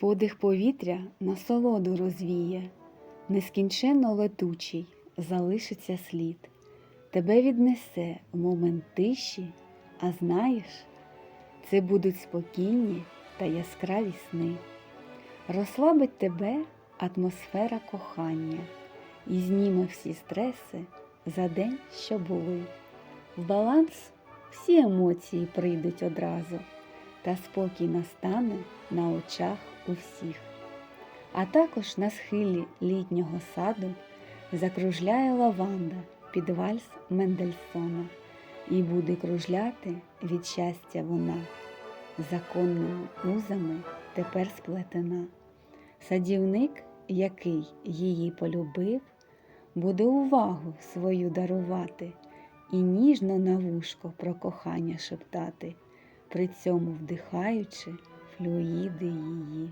Подих повітря насолоду розвіє, нескінченно летучий залишиться слід. Тебе віднесе в момент тиші, а знаєш, це будуть спокійні та яскраві сни. Розслабить тебе атмосфера кохання і зніме всі стреси за день, що були. В баланс всі емоції прийдуть одразу, та спокій настане на очах у всіх. А також на схилі літнього саду закружляє лаванда під вальс Мендельсона, і буде кружляти від щастя вона, законними узами тепер сплетена. Садівник, який її полюбив, буде увагу свою дарувати і ніжно на вушко про кохання шептати, при цьому вдихаючи флюїди її.